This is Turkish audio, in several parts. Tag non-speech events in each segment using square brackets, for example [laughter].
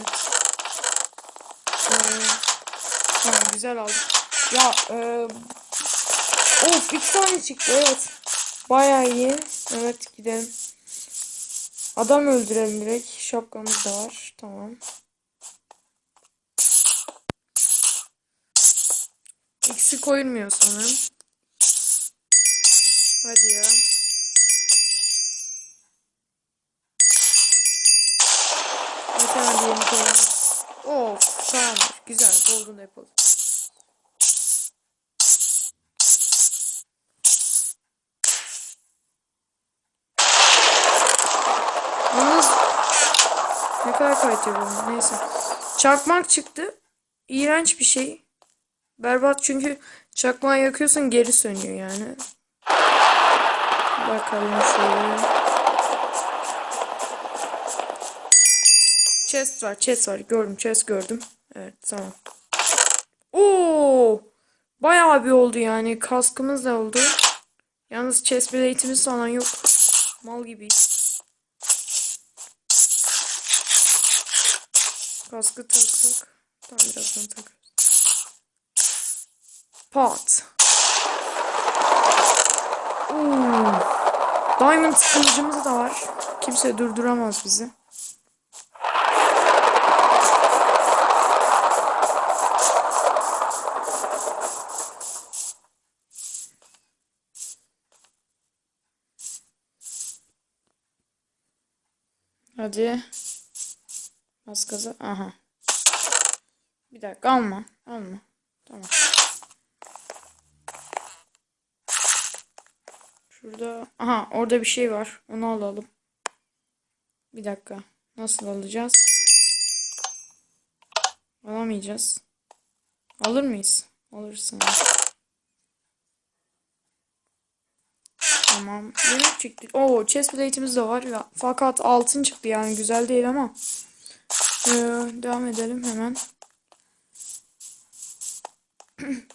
Evet. Ee, tamam güzel aldım. Ya e, of iki tane çıktı evet. Bayağı iyi. Evet gidelim. Adam öldürelim direkt. Şapkamız da var. Tamam. Eksi koyulmuyor sanırım. Hadi ya. Bir tane diyelim koyalım. Of tamamdır. Güzel. Golden Apple. Yalnız ne kadar kaliteli bu. Neyse. Çakmak çıktı. İğrenç bir şey. Berbat çünkü çakmağı yakıyorsun geri sönüyor yani. Bakalım şöyle. Chest var, chest var. Gördüm, chest gördüm. Evet, tamam. Oo! Bayağı bir oldu yani. Kaskımız da oldu. Yalnız chest plate'imiz falan yok. Mal gibiyiz. Kaskı taksak. Tamam birazdan takarız. Pot. Oo. Diamond kılıcımız da var. Kimse durduramaz bizi. Hadi. Bas gaza. Aha. Bir dakika alma. Alma. Tamam. Şurada. Aha orada bir şey var. Onu alalım. Bir dakika. Nasıl alacağız? Alamayacağız. Alır mıyız? Alırsın. Tamam. Yemek çıktı. Oo, chest plate'imiz de var ya. Fakat altın çıktı yani güzel değil ama. Ee, devam edelim hemen. [clears throat]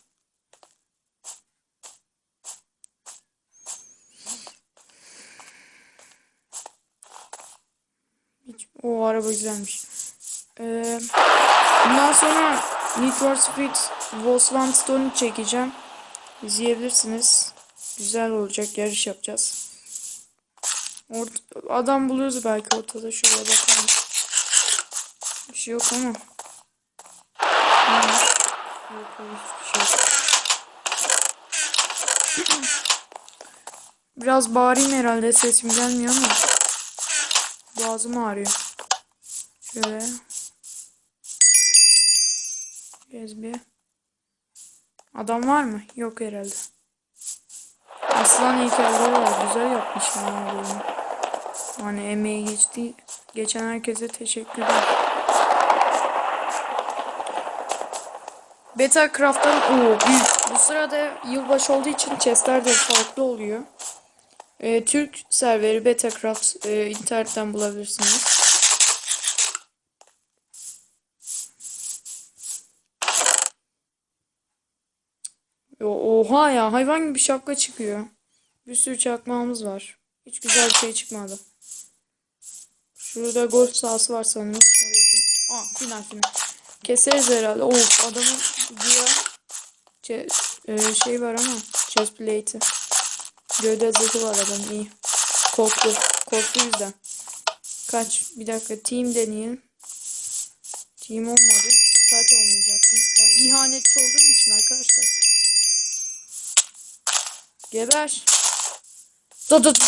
O araba güzelmiş. Ee, bundan sonra Need for Speed Wolfsman Stone'u çekeceğim. İzleyebilirsiniz. Güzel olacak. Yarış yapacağız. Ort adam buluyoruz belki ortada. Şöyle bakalım. Bir şey yok ama. Yok, şey yok. Biraz bağırayım herhalde sesim gelmiyor ama. Boğazım ağrıyor. Şöyle. Gez bir. Adam var mı? Yok herhalde. Aslan heykelleri var. Güzel yapmışlar yani bunu. Hani emeği geçti. Geçen herkese teşekkürler. Beta Craft'tan o büyük. Bu sırada yılbaşı olduğu için chestler de farklı oluyor. Ee, Türk serveri Betacraft e, internetten bulabilirsiniz. Oha ya hayvan gibi şapka çıkıyor. Bir sürü çakmağımız var. Hiç güzel bir şey çıkmadı. Şurada golf sahası var sanırım. Aa final final. Keseriz herhalde. Oo adamın ce- e, şey var ama chest plate'i. Gövde zırhı var adamın iyi. Korktu. Korktu yüzden. Kaç. Bir dakika. Team deneyelim. Team olmadı. Zaten olmayacaktı. Ben ihanetçi olduğum için arkadaşlar. Geber. Da da da.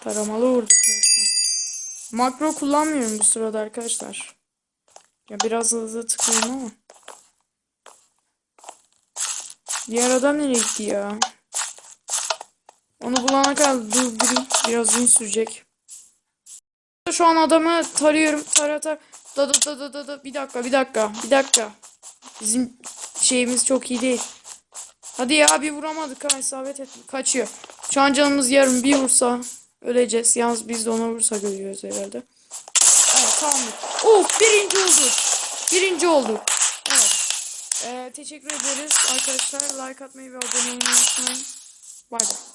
Taramalı vurduk. Makro kullanmıyorum bu sırada arkadaşlar. Ya biraz hızlı tıklayayım ama. Diğer adam nereye gitti ya? Onu bulana kadar durdurayım. Biraz uzun sürecek. Şu an adamı tarıyorum. Tara tar. Da da da da da. Bir dakika bir dakika. Bir dakika. Bizim şeyimiz çok iyi değil. Hadi ya bir vuramadık ha isabet et. Kaçıyor. Şu an canımız yarım bir vursa öleceğiz. Yalnız biz de ona vursa görüyoruz herhalde. Evet tamam. Of birinci olduk. Birinci olduk. Evet. Ee, teşekkür ederiz arkadaşlar. Like atmayı ve abone olmayı unutmayın. Bay bay.